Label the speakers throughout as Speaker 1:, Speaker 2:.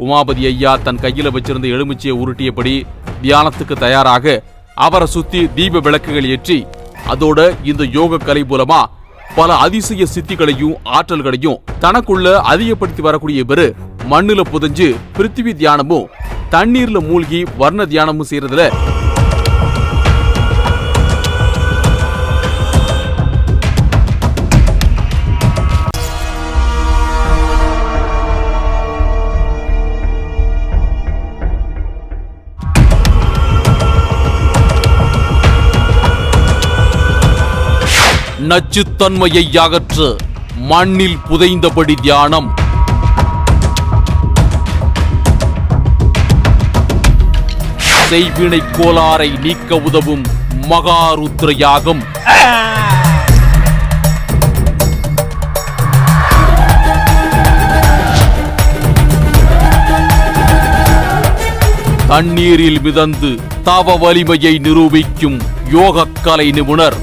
Speaker 1: உமாபதி ஐயா தன் கையில் வச்சிருந்த எலுமிச்சையை உருட்டியபடி தியானத்துக்கு தயாராக அவரை சுத்தி தீப விளக்குகள் ஏற்றி அதோட இந்த யோக கலை மூலமா பல அதிசய சித்திகளையும் ஆற்றல்களையும் தனக்குள்ள அதிகப்படுத்தி வரக்கூடிய இவரு மண்ணுல புதஞ்சு பிருத்திவி தியானமும் தண்ணீர்ல மூழ்கி வர்ண தியானமும் செய்யறதுல நச்சுத்தன்மையை அகற்று மண்ணில் புதைந்தபடி தியானம். செய்வினை கோளாறை நீக்க உதவும் மகாருத்ர யாகம் தண்ணீரில் மிதந்து தவ வலிமையை நிரூபிக்கும் யோகக்கலை நிபுணர்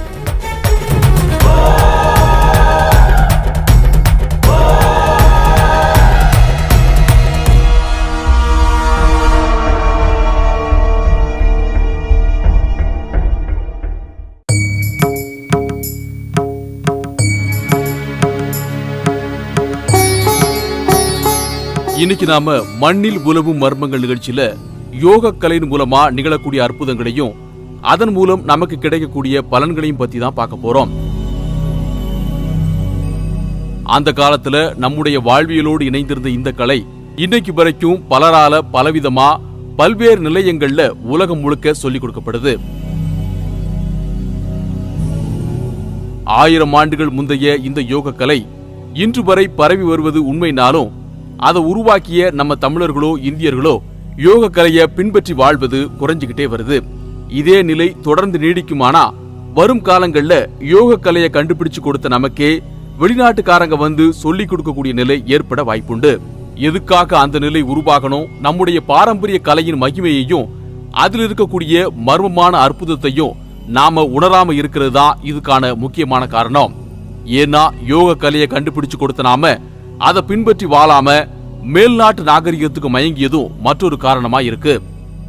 Speaker 1: இன்னைக்கு நாம மண்ணில் உலவும் மர்மங்கள் நிகழ்ச்சியில யோக கலையின் மூலமா நிகழக்கூடிய அற்புதங்களையும் அதன் மூலம் நமக்கு கிடைக்கக்கூடிய பலன்களையும் பத்தி தான் பார்க்க போறோம். அந்த காலத்துல நம்முடைய வாழ்வியலோடு இணைந்திருந்த இந்த கலை இன்னைக்கு வரைக்கும் பலரால பலவிதமா பல்வேறு நிலையங்கள்ல உலகம் முழுக்க சொல்லிக் கொடுக்கப்படுது. ஆயிரம் ஆண்டுகள் முந்தைய இந்த யோக கலை இன்று வரை பரவி வருவது உண்மைனாலும் அதை உருவாக்கிய நம்ம தமிழர்களோ இந்தியர்களோ யோக கலையை பின்பற்றி வாழ்வது குறைஞ்சுக்கிட்டே வருது. இதே நிலை தொடர்ந்து நீடிக்குமானா வரும் காலங்கள்ல யோக கலையை கண்டுபிடிச்சு கொடுத்த நமக்கே வெளிநாட்டுக்காரங்க வந்து சொல்லி கொடுக்கக்கூடிய நிலை ஏற்பட வாய்ப்புண்டு. எதுக்காக அந்த நிலை உருவாகணும்? நம்முடைய பாரம்பரிய கலையின் மகிமையையும் அதில் இருக்கக்கூடிய மர்மமான அற்புதத்தையும் நாம உணராம இருக்கிறது தான் இதுக்கான முக்கியமான காரணம். ஏன்னா யோக கலையை கண்டுபிடிச்சு கொடுத்த நாம அதை பின்பற்றி வாழாம மேல்நாட்டு நாகரிகத்துக்கு மயங்கியதும் மற்றொரு காரணமா இருக்கு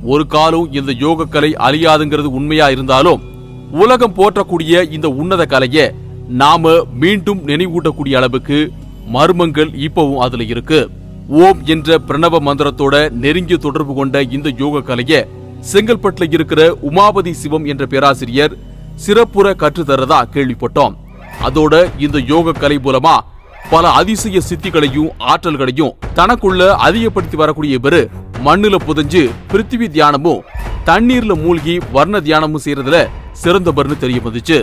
Speaker 1: ஒரு காலம் இந்த யோக கலை அழியாதுங்கிறது உண்மையா இருந்தாலும் உலகம் போற்றக்கூடிய இந்த உன்னத கலையை நாம மீண்டும் நினைவூட்டக்கூடிய அளவுக்கு மர்மங்கள் இப்பவும் அதுல இருக்கு. ஓம் என்ற பிரணவ மந்திரத்தோட நெருங்கிய தொடர்பு கொண்ட இந்த யோக கலையை செங்கல்பட்டுல இருக்கிற உமாபதி சிவம் என்ற பேராசிரியர் சிறப்புற கற்றுத்தரதா கேள்விப்பட்டோம். அதோட இந்த யோக கலை மூலமா பல அதிசய சித்திகளையும் ஆற்றல்களையும் தனக்குள்ள அதிகப்படுத்தி வரக்கூடிய இவரு மண்ணுல புதைஞ்சு பிருத்திவி தியானமும் தண்ணீர்ல மூழ்கி வர்ண தியானமும் செய்யறதுல சிறந்தவர்னு தெரிய வந்துச்சு.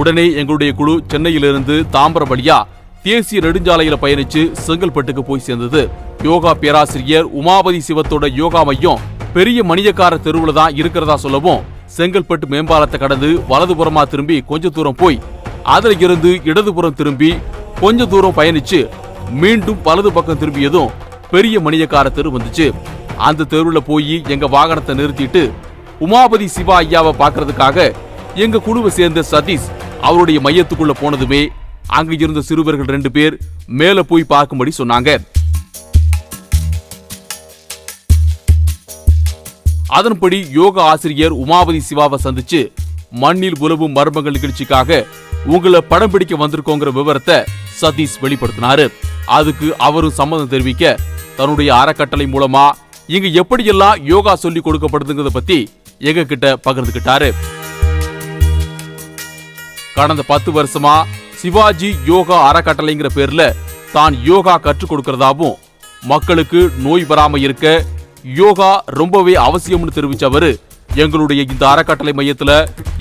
Speaker 1: உடனே எங்களுடைய குழு சென்னையிலிருந்து தாம்பரம் வழியா தேசிய நெடுஞ்சாலையில பயணிச்சு செங்கல்பட்டுக்கு போய் சேர்ந்தது. யோகா பேராசிரியர் உமாபதி சிவத்தோட யோகா மையம் பெரிய மணியக்கார தெருவுல தான் இருக்கிறதா சொல்லவும் செங்கல்பட்டு மேம்பாலத்தை கடந்து வலதுபுறமா திரும்பி கொஞ்ச தூரம் போய் அதுல இருந்து இடதுபுறம் திரும்பி கொஞ்ச தூரம் பயணிச்சு மீண்டும் வலது பக்கம் திரும்பியதும் பெரிய மணியக்கார தெரு வந்துச்சு. அந்த தெருவில் போய் எங்க வாகனத்தை நிறுத்திட்டு உமாபதி சிவா ஐயாவை பார்க்கறதுக்காக எங்க குழுவை சேர்ந்த சதீஷ் அவருடைய மையத்துக்குள்ள போனதுமே அங்க இருந்த சிறுவர்கள் ரெண்டு பேர் மேல போய் பார்க்கும்படி சொன்னாங்க. அதன்படி யோகா ஆசிரியர் உமாபதி சிவாவை சந்திச்சு மண்ணில் உலவும் மர்மங்கள் நிகழ்ச்சிக்காக உங்களை படம் பிடிக்க வந்திருக்கோங்கிற விவரத்தை சதீஷ் வெளிப்படுத்தினாரு. அதுக்கு அவரும் சம்மதம் தெரிவிக்க தன்னுடைய அறக்கட்டளை மூலமா இங்க எப்படியெல்லாம் யோகா சொல்லி கொடுக்கப்படுதுங்கிறத பத்தி எங்க கிட்ட பகிர்ந்துகிட்டாரு. கடந்த பத்து வருஷமா சிவாஜி யோகா அறக்கட்டளைங்கிற பேர்ல தான் யோகா கற்றுக் கொடுக்கறதாவும் மக்களுக்கு நோய் வராம இருக்க யோகா ரொம்பவே அவசியம்னு தெரிவிச்ச அவரு எங்களுடைய இந்த அறக்கட்டளை மையத்துல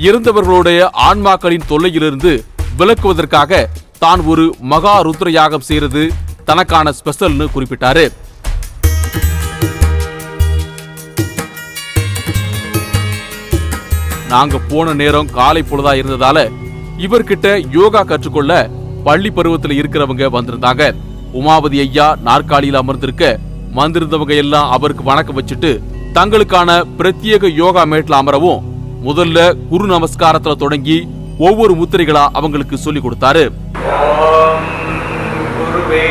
Speaker 1: இருந்தவர்களுடைய ஆன்மாக்களின் தொல்லையிலிருந்து விலக்குவதற்காக தான் ஒரு மகா ருத்ர யாகம் செய்யறது தனக்கான ஸ்பெஷல்னு குறிப்பிட்டாரு. நாங்க போன நேரம் காலை பொழுதா இருந்ததால இவர்கிட்ட யோகா கற்றுக்கொள்ள பள்ளி பருவத்துல இருக்கிறவங்க வந்திருந்தாங்க. உமாவதி ஐயா நாற்காலியில் அமர்ந்திருக்க வந்திருந்தவங்க எல்லாம் அவருக்கு வணக்கம் வச்சுட்டு தங்களுக்கான பிரத்யேக யோகா மேட்ல அமரவும் முதல்ல குரு நமஸ்காரத்துல தொடங்கி ஒவ்வொரு முத்திரைகளா அவங்களுக்கு சொல்லி கொடுத்தாரு.
Speaker 2: குருவே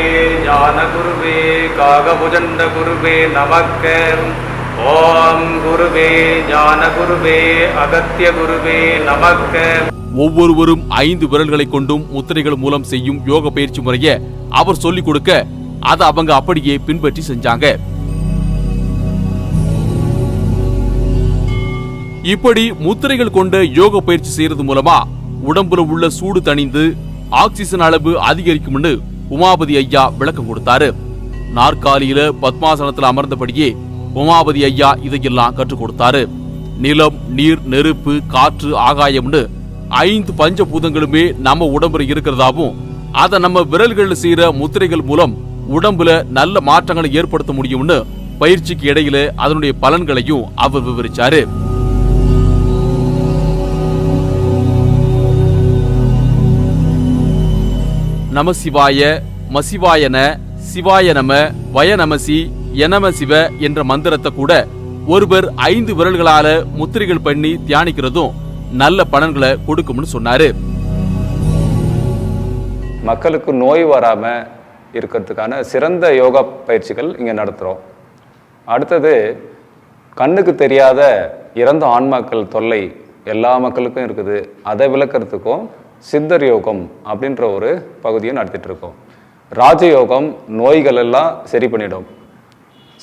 Speaker 2: ஞான குருவே காகபுஜண்ட குருவே நமக்க. ஓம் குருவே ஞான குருவே அகத்திய குருவே நமக்க.
Speaker 1: ஒவ்வொருவரும் ஐந்து விரல்களை கொண்டும் முத்திரைகள் மூலம் செய்யும் யோக பயிற்சி முறைய அவர் சொல்லிக் கொடுக்க அதை அவங்க அப்படியே பின்பற்றி செஞ்சாங்க. இப்படி முத்திரைகள் கொண்ட யோக பயிற்சி செய்யறது மூலமா உடம்புல உள்ள சூடு தணிந்து ஆக்சிஜன் அளவு அதிகரிக்கும்னு உமாபதி ஐயா விளக்கம் கொடுத்தாரு. நாற்காலியில பத்மாசனத்துல அமர்ந்தபடியே உமாபதி ஐயா இதையெல்லாம் கற்றுக் கொடுத்தாரு. நிலம் நீர் நெருப்பு காற்று ஆகாயம்னு ஐந்து பஞ்சபூதங்களுமே நம்ம உடம்புல இருக்கிறதாவும் அதை நம்ம விரல்கள்ல செய்யற முத்திரைகள் மூலம் உடம்புல நல்ல மாற்றங்களை ஏற்படுத்த முடியும்னு பயிற்சிக்கு இடையில அதனுடைய பலன்களையும் அவர் விவரிச்சாரு. நம சிவாய மசிவாயன சிவாய நம வய நமசி எனம சிவ என்ற மந்திரத்தை கூட ஒருவர் ஐந்து விரல்களால முத்திரைகள் பண்ணி தியானிக்கிறதும் நல்ல பலன்களை கொடுக்கும்னு சொன்னாரு.
Speaker 3: மக்களுக்கு நோய் வராமல் இருக்கிறதுக்கான சிறந்த யோகா பயிற்சிகள் இங்கே நடத்துகிறோம் அடுத்தது கண்ணுக்கு தெரியாத இறந்த ஆன்மாக்கள் தொல்லை எல்லா மக்களுக்கும் இருக்குது. அதை விளக்கிறதுக்கும் சித்தர் யோகம் அப்படின்ற ஒரு பகுதியை நடத்திட்டு இருக்கோம். ராஜயோகம் நோய்கள் எல்லாம் சரி பண்ணிடும்.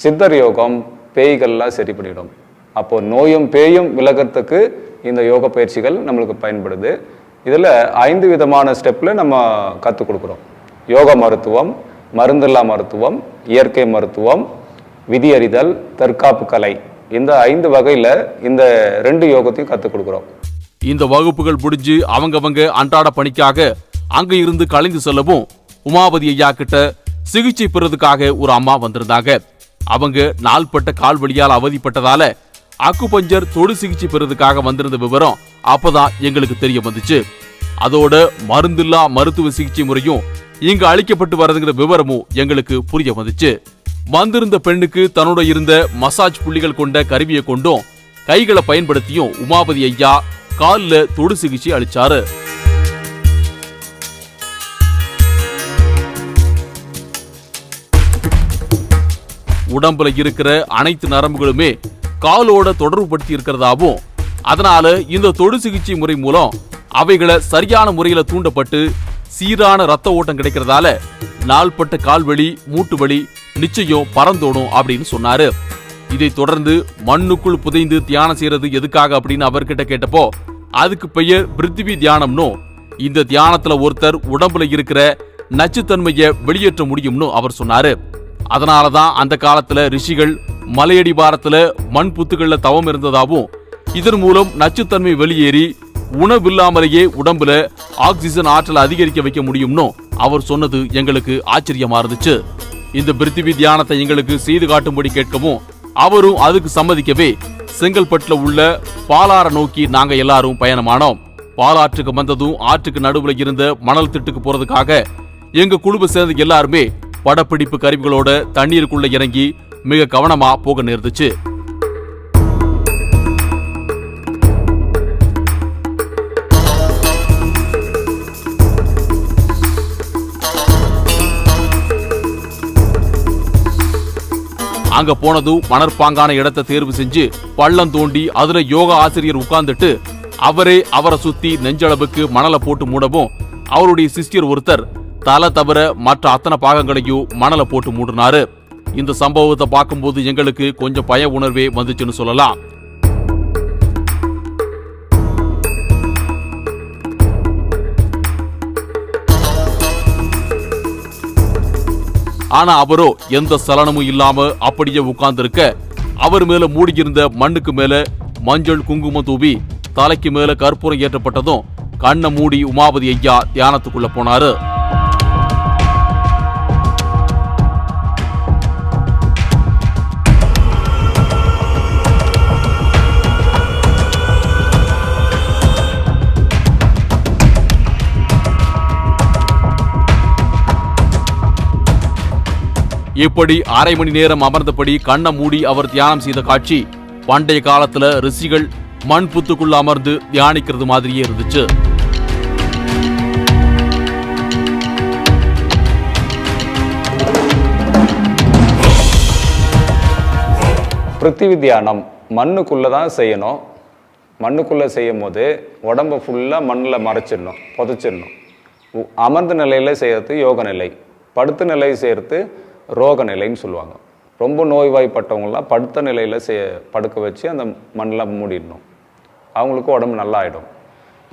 Speaker 3: சித்தர் யோகம் பேய்கள்லாம் சரி பண்ணிடும். அப்போ நோயும் பேயும் விலகிறதுக்கு இந்த யோக பயிற்சிகள் நம்மளுக்கு பயன்படுது. இதில் ஐந்து விதமான ஸ்டெப்பில் நம்ம கற்றுக் கொடுக்குறோம். யோக மருத்துவம் மருந்தில்லா மருத்துவம் இயற்கை மருத்துவம் விதியறிதல் தற்காப்பு கலை. இந்த ஐந்து வகையில் இந்த ரெண்டு யோகத்தையும் கற்றுக் கொடுக்குறோம்.
Speaker 1: இந்த வகுப்புகள் முடிஞ்சு அவங்கவங்க அன்றாட பணிக்காக அங்கே இருந்து கலைந்து செல்லவும் உமாபதி ஐயா கிட்ட சிகிச்சை பெறதுக்காக ஒரு அம்மா வந்திருந்தாங்க. அவங்க நாள்பட்ட கால் வழியால் அவதிப்பட்டதால அக்குபஞ்சர் தொடு சிகிச்சை பெறதுக்காக வந்திருந்த விவரம் அப்பதான் எங்களுக்கு தெரிய வந்துச்சு. அதோட மருந்தில்லா மருத்துவ சிகிச்சை முறையும் இங்கு அளிக்கப்பட்டு வரதுங்கிற விவரமும் எங்களுக்கு புரிய வந்துச்சு. வந்திருந்த பெண்ணுக்கு தன்னோட இருந்த மசாஜ் புள்ளிகள் கொண்ட கருவியை கொண்டும் கைகளை பயன்படுத்தியும் உமாபதி ஐயா காலில் தொடு சிகிச்சை அளிச்சாரு. உடம்புல இருக்கிற அனைத்து நரம்புகளுமே காலோட தொடர்புபடுத்தி இருக்கிறதாவும் அதனால இந்த தொடு சிகிச்சை முறை மூலம் அவைகளை சரியான முறையில தூண்டப்பட்டு சீரான ரத்த ஓட்டம் கிடைக்கிறதால நாள்பட்ட கால்வழி மூட்டு வலி நிச்சயம் பறந்தோடும் அப்படின்னு சொன்னாரு. இதை தொடர்ந்து மண்ணுக்குள் புதைந்து தியானம் செய்யறது எதுக்காக அப்படின்னு அவர்கிட்ட கேட்டப்போ அதுக்கு பெயர் பிருத்திவி தியானம்னும் இந்த தியானத்துல ஒருத்தர் உடம்புல இருக்கிற நச்சுத்தன்மையை வெளியேற்ற முடியும்னு அவர் சொன்னாரு. அதனாலதான் அந்த காலத்துல ரிஷிகள் மலையடி மலையடிவாரத்துல மண் புத்துக்களில் தவம் இருந்ததாகவும் இதன் மூலம் நச்சுத்தன்மை வெளியேறி உணவில்லாமலேயே உடம்புல ஆக்சிஜன் ஆற்றல் அதிகரிக்க வைக்க முடியும்னு அவர் சொன்னது எங்களுக்கு ஆச்சரியமா இருந்துச்சு. இந்த பிருத்திவி தியானத்தை எங்களுக்கு செய்து காட்டும்படி கேட்கவும் அவரும் அதுக்கு சம்மதிக்கவே செங்கல்பட்டுல உள்ள பாலாற நோக்கி நாங்க எல்லாரும் பயணமானோம். பாலாற்றுக்கு வந்ததும் ஆற்றுக்கு நடுவுல இருந்த மணல் திட்டுக்கு போறதுக்காக எங்க குழுவை சேர்ந்த எல்லாருமே படப்பிடிப்பு கருவிகளோட தண்ணீருக்குள்ள இறங்கி மிக கவனமா போக நேர்ந்துச்சு. அங்க போனதும் மணற்பாங்கான இடத்தை தேர்வு செஞ்சு பள்ளம் தோண்டி அதுல யோகா ஆசிரியர் உட்கார்ந்துட்டு அவரே அவரை சுத்தி நெஞ்சளவுக்கு மணலை போட்டு மூடவும் அவருடைய சிஸ்டர் ஒருத்தர் தலை தவிர மற்ற அத்தனை பாகங்களையும் மணலை போட்டு மூடினாரு. இந்த சம்பவத்தை பார்க்கும்போது எங்களுக்கு கொஞ்சம் பய உணர்வே வந்துச்சுன்னு சொல்லலாம். ஆனா அவரோ எந்த சலனமும் இல்லாம அப்படியே உட்கார்ந்திருக்க அவர் மேல மூடியிருந்த மண்ணுக்கு மேல மஞ்சள் குங்குமம் தூவி தலைக்கு மேல கற்பூரம் ஏற்றப்பட்டதும் கண்ணை மூடி உமாபதி ஐயா தியானத்துக்குள்ள போனாரு. இப்படி அரை மணி நேரம் அமர்ந்தபடி கண்ணை மூடி அவர் தியானம் செய்த காட்சி பண்டைய காலத்துல ரிஷிகள் மண் புத்துக்குள்ள அமர்ந்து தியானிக்கிறது மாதிரியே இருந்துச்சு.
Speaker 3: பிருத்திவி தியானம் மண்ணுக்குள்ளே தான் செய்யணும். மண்ணுக்குள்ளே செய்யும் போது உடம்பை ஃபுல்லாக மண்ணில் மறைச்சிடணும் புதைச்சிடணும். அமர்ந்த நிலையில் செய்கிறது யோக நிலை. படுத்த நிலை செய்கிறது ரோக நிலைன்னு சொல்லுவாங்க. ரொம்ப நோய்வாய்ப்பட்டவங்களாம் படுத்த நிலையில் செ படுக்க வச்சு அந்த மண்ணில் மூடிடணும். அவங்களுக்கு உடம்பு நல்லா ஆகிடும்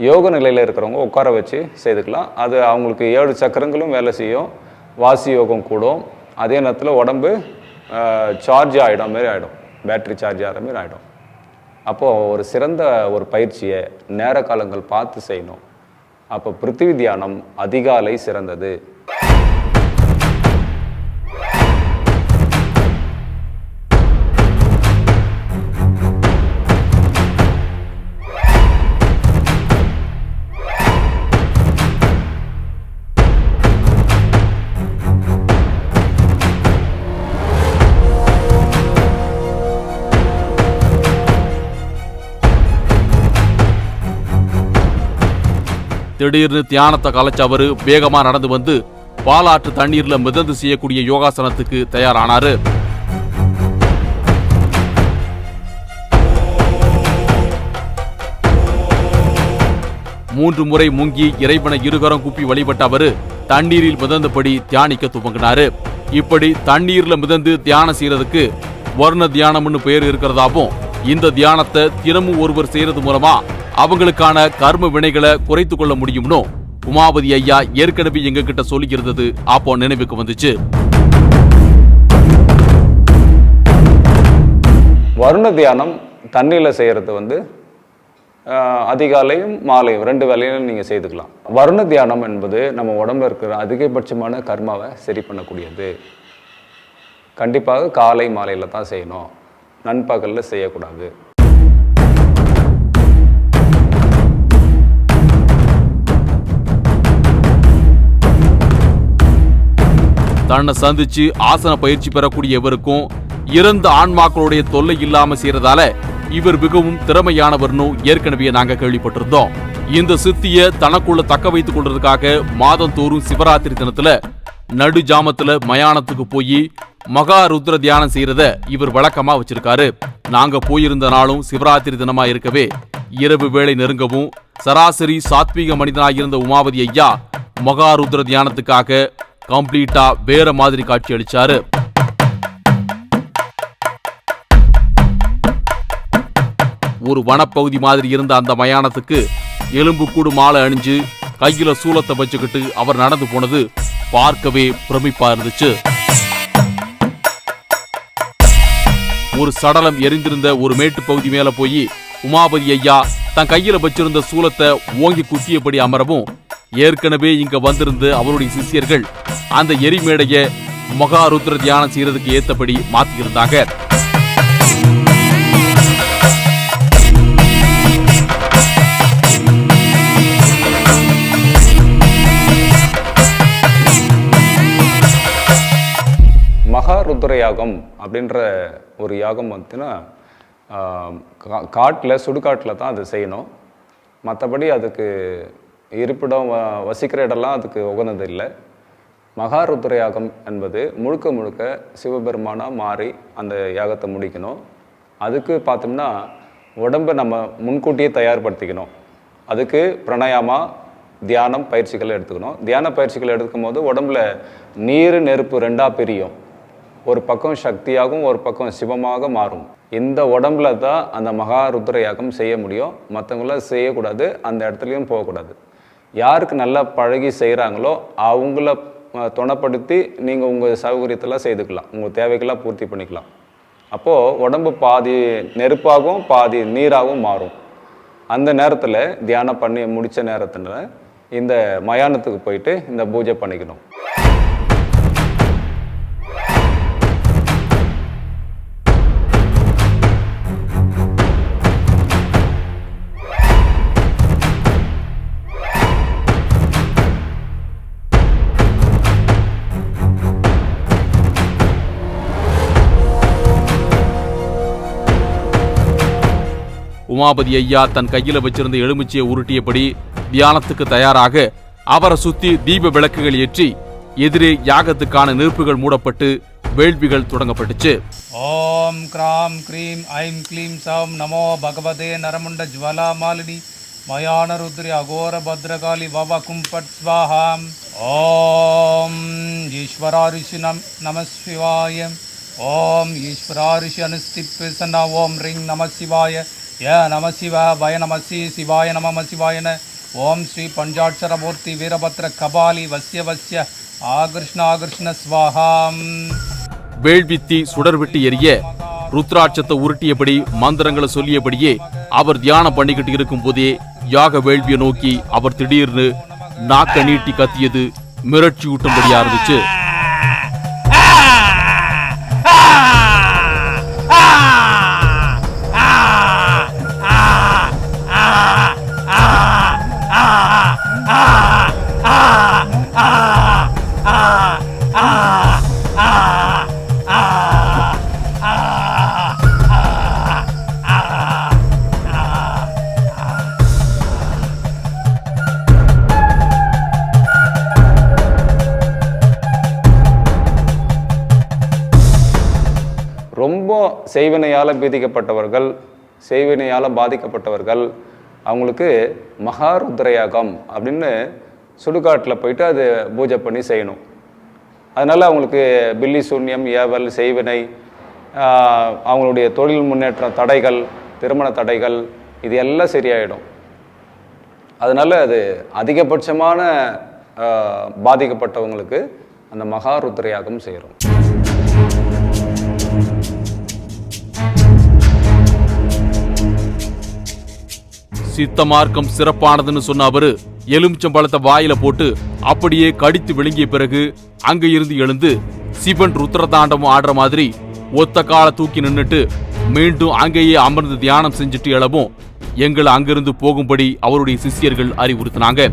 Speaker 3: யோக நிலையில் இருக்கிறவங்க உட்கார வச்சு செய்துக்கலாம். அது அவங்களுக்கு ஏழு சக்கரங்களும் வேலை செய்யும். வாசி யோகம் கூடும். அதே நேரத்தில் உடம்பு சார்ஜ் ஆகிடும் மாரி ஆகிடும் பேட்ரி சார்ஜ் ஆகிற மாரி ஆகிடும் அப்போது ஒரு சிறந்த ஒரு பயிற்சியை நேர காலங்கள் பார்த்து செய்யணும். அப்போ பிருத்திவி தியானம் அதிகாலை சிறந்தது.
Speaker 1: திடீர்னு தியானத்தை கலைச்ச அவரு வேகமா நடந்து வந்து பாலாற்று தண்ணீர்ல மிதந்து செய்யக்கூடிய யோகாசனத்துக்கு தயாரானாரு. மூன்று முறை முங்கி இறைவனை இருகரம் குப்பி வழிபட்ட அவரு தண்ணீரில் மிதந்தபடி தியானிக்க துவங்கினாரு. இப்படி தண்ணீர்ல மிதந்து தியானம் செய்யறதுக்கு வர்ண தியானம்னு பெயர் இருக்கிறதாவும் இந்த தியானத்தை தினமும் ஒருவர் செய்யறது மூலமா அவங்களுக்கான கர்ம வினைகளை குறைத்து கொள்ள முடியும்னோ? உமாபதி ஐயா ஏற்கனவே எங்க கிட்ட சொல்லியிருந்தது அப்போ நினைவுக்கு வந்துச்சு.
Speaker 3: வருண தியானம் தண்ணியில் செய்கிறது வந்து அதிகாலையும் மாலையும் ரெண்டு வேலையிலும் நீங்கள் செய்துக்கலாம். வருண தியானம் என்பது நம்ம உடம்புல இருக்கிற அதிகபட்சமான கர்மாவை சரி பண்ணக்கூடியது. கண்டிப்பாக காலை மாலையில் தான் செய்யணும். நண்பகலில் செய்யக்கூடாது.
Speaker 1: தன்னை சந்திச்சு ஆசன பயிற்சி பெறக்கூடிய இவருக்கும் இறந்த ஆன்மாக்களுடைய தொல்லை இல்லாம செய்யறதால இவர் மிகவும் திறமையானவர்னு ஏற்கனவே நாங்க கேள்விப்பட்டிருந்தோம். இந்த சித்திய தனக்குள்ள தக்க வைத்துக் கொள்றதுக்காக மாதந்தோறும் சிவராத்திரி தினத்துல நடு ஜாமத்துல மயானத்துக்கு போய் மகா ருத்ர தியானம் செய்யறத இவர் வழக்கமா வச்சிருக்காரு. நாங்க போயிருந்த நாளும் சிவராத்திரி தினமா இருக்கவே இரவு வேளை நெருங்கவும் சராசரி சாத்வீக மனிதனாயிருந்த உமாவதி ஐயா மகா ருத்ர தியானத்துக்காக கம்ப்ளீட்டா வேற மாதிரி காட்சி அளிச்சாரு ஒரு வனப்பகுதி மாதிரி இருந்த அந்த மயானத்துக்கு எலும்பு கூடு மாலை அணிஞ்சு கையில சூலத்தை வச்சுக்கிட்டு அவர் நடந்து போனது பார்க்கவே பிரமிப்பா இருந்துச்சு. ஒரு சடலம் எரிந்திருந்த ஒரு மேட்டு பகுதி மேல போய் உமாபதி ஐயா தன் கையில வச்சிருந்த சூலத்தை ஓங்கி குத்தியபடி அமரவும் ஏற்கனவே இங்க வந்திருந்து அவருடைய சிஷியர்கள் அந்த எரிமேடைய மகாருத்ர தியானம் செய்யறதுக்கு ஏத்தபடி மாத்தியிருந்தாங்க
Speaker 3: மகா ருத்ர யாகம் அப்படின்ற ஒரு யாகம் வந்துன்னா காட்டில் சுடுகாட்டில் தான் அது செய்யணும். மற்றபடி அதுக்கு இருப்பிடம் வ- வசிக்கிற இடம்லாம் அதுக்கு உகந்தது இல்லை. மகா ருத்ர யாகம் என்பது முழுக்க முழுக்க சிவபெருமானாக மாறி அந்த யாகத்தை முடிக்கணும். அதுக்கு பார்த்தோம்னா உடம்பை நம்ம முன்கூட்டியே தயார்படுத்திக்கணும். அதுக்கு பிரணயாமா தியானம் பயிற்சிகளை எடுத்துக்கணும். தியான பயிற்சிகள் எடுக்கும் போது உடம்புல நீர் நெருப்பு ரெண்டாக பிரியும். ஒரு பக்கம் சக்தியாகவும் ஒரு பக்கம் சிவமாக மாறும். இந்த உடம்புல தான் அந்த மகா ருத்ர யாகம் செய்ய முடியும். மற்றவங்களாம் செய்யக்கூடாது அந்த இடத்துலையும் போகக்கூடாது. யாருக்கு நல்லா பழகி செய்கிறாங்களோ அவங்கள துணப்படுத்தி துணைப்படுத்தி நீங்கள் உங்கள் சௌகரியத்தெல்லாம் செய்துக்கலாம். உங்கள் தேவைக்கெல்லாம் பூர்த்தி பண்ணிக்கலாம். அப்போது உடம்பு பாதி நெருப்பாகவும் பாதி நீராகவும் மாறும். அந்த நேரத்தில் தியானம் பண்ணி முடித்த நேரத்தில் இந்த மயானத்துக்கு போயிட்டு இந்த பூஜை பண்ணிக்கணும்.
Speaker 1: உமாபதி ஐயா தன் கையில் வச்சிருந்த எலுமிச்சையை உருட்டியபடி தியானத்துக்கு தயாராக அவரை சுத்தி தீப விளக்குகள் ஏற்றி எதிரே யாகத்துக்கான நெருப்புகள் மூடப்பட்டு வேள்விகள் தொடங்கப்பட்டுச்சு.
Speaker 2: ஓம் கிராம் கிரீம் ஐம் கிளீம் சாம் நமோ பகவதே நரமுண்ட ஜுவலா மாலினி மயான ருத்ரி அகோர பத்ரகாளி பவ கும்பட் ஸ்வாஹாம். ஓம் ஈஸ்வராரிஷி நம் நம் சிவாயம் ஓம் ஈஸ்வராரிஷி ரிஷி அனுஸ்திப்பிசனா ஓம் ரிங் நமசிவாய சிவாய. ய நம சிவா பய நம சிவாய நம சிவாயன ஓம் ஸ்ரீ பஞ்சாட்சரமூர்த்தி வீரபத்ர கபாலி வசிய வசிய ஆகிருஷ்ண ஆகிருஷ்ண வேள்வித்தி
Speaker 1: வேள்வித்தி சுடர்விட்டு எரிய ருத்ராட்சத்தை உருட்டியபடி மந்திரங்களை சொல்லியபடியே அவர் தியானம் பண்ணிக்கிட்டு இருக்கும் போதே யாக வேள்வியை நோக்கி அவர் திடீர்னு நாக்க நீட்டி கத்தியது மிரட்சி ஊட்டும்படியா இருந்துச்சு
Speaker 3: ரொம்ப செய்வினையால் பீதிக்கப்பட்டவர்கள் செய்வினையால் பாதிக்கப்பட்டவர்கள் அவங்களுக்கு மகாருத்ரயாகம் அப்படின்னு சுடுகாட்டில் போயிட்டு அது பூஜை பண்ணி செய்யணும். அதனால் அவங்களுக்கு பில்லி சூன்யம் ஏவல் செய்வினை அவங்களுடைய தொழில் முன்னேற்ற தடைகள் திருமண தடைகள் இது எல்லாம் சரியாயிடும். அதனால் அது அதிகபட்சமான பாதிக்கப்பட்டவங்களுக்கு அந்த மகாருத்ரையாகவும் செய்கிறோம்
Speaker 1: சித்த மார்க்கம் சிறப்பானதுன்னு சொன்ன அவரு எலுமிச்சம்பழத்தை வாயில போட்டு அப்படியே கடித்து விழுங்கிய பிறகு அங்க இருந்து எழுந்து சிவன் ருத்ரதாண்டமும் ஆடுற மாதிரி ஒத்த கால தூக்கி நின்னுட்டு மீண்டும் அங்கேயே அமர்ந்து தியானம் செஞ்சுட்டு எழவும் எங்களை அங்கிருந்து போகும்படி அவருடைய சிஷ்யர்கள் அறிவுறுத்தினாங்க.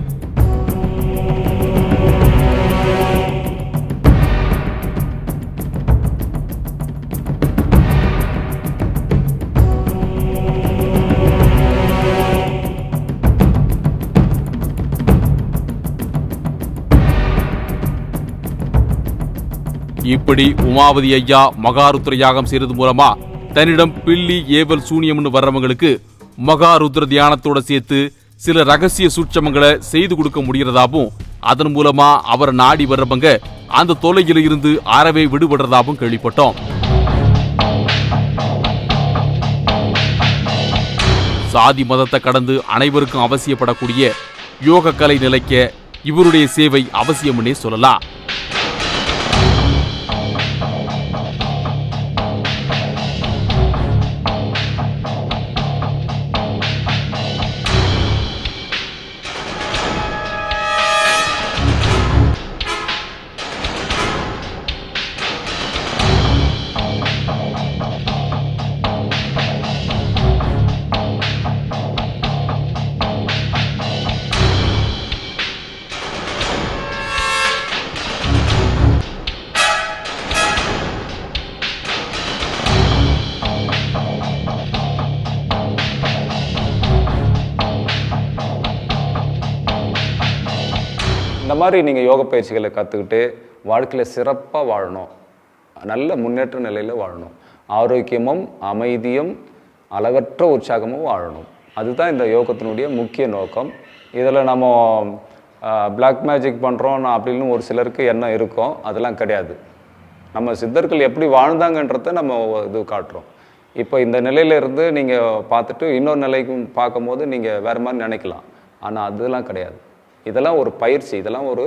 Speaker 1: இப்படி உமாவதி ஐயா மகாருத்ர யாகம் செய்யறது மூலமா தன்னிடம் பில்லி ஏவல் சூனியம்னு வர்றவங்களுக்கு மகாருத்ர தியானத்தோட சேர்த்து சில ரகசிய சூட்சமங்களை செய்து கொடுக்க முடியறதாவும் அதன் மூலமா அவர் நாடி வர்றவங்க அந்த தொலையில இருந்து அறவே விடுபடுறதாவும் கேள்விப்பட்டோம். சாதி மதத்தை கடந்து அனைவருக்கும் அவசியப்படக்கூடிய யோக கலை நிலைக்க இவருடைய சேவை அவசியம்னே சொல்லலாம்.
Speaker 3: மாதிரி நீங்கள் யோக பயிற்சிகளை கற்றுக்கிட்டு வாழ்க்கையில் சிறப்பாக வாழணும். நல்ல முன்னேற்ற நிலையில் வாழணும். ஆரோக்கியமும் அமைதியும் அளவற்ற உற்சாகமும் வாழணும். அதுதான் இந்த யோகத்தினுடைய முக்கிய நோக்கம். இதில் நம்ம பிளாக் மேஜிக் பண்ணுறோம் அப்படின்னு ஒரு சிலருக்கு எண்ணம் இருக்கும். அதெல்லாம் கிடையாது. நம்ம சித்தர்கள் எப்படி வாழ்ந்தாங்கன்றத நம்ம இது காட்டுறோம். இப்போ இந்த நிலையிலேருந்து நீங்கள் பார்த்துட்டு இன்னொரு நிலைக்கும் பார்க்கும்போது நீங்கள் வேறு மாதிரி நினைக்கலாம். ஆனால் அதெல்லாம் கிடையாது. இதெல்லாம் ஒரு பயிற்சி இதெல்லாம் ஒரு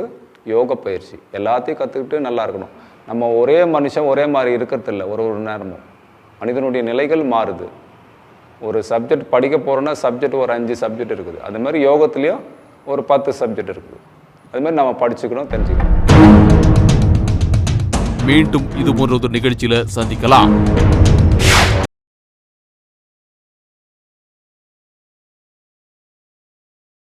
Speaker 3: யோக பயிற்சி. எல்லாத்தையும் கற்றுக்கிட்டு நல்லா இருக்கணும். நம்ம ஒரே மனுஷன் ஒரே மாதிரி இருக்கிறதில்ல ஒரு ஒரு நேரமும். மனிதனுடைய நிலைகள் மாறுது. ஒரு சப்ஜெக்ட் படிக்க போகிறோன்னா சப்ஜெக்ட் ஒரு அஞ்சு சப்ஜெக்ட் இருக்குது. அது மாதிரி யோகத்துலேயும் ஒரு பத்து சப்ஜெக்ட் இருக்குது. அது மாதிரி நம்ம படிச்சுக்கணும் தெரிஞ்சுக்கணும்.
Speaker 1: மீண்டும் இது போன்ற ஒரு நிகழ்ச்சியில் சந்திக்கலாம்.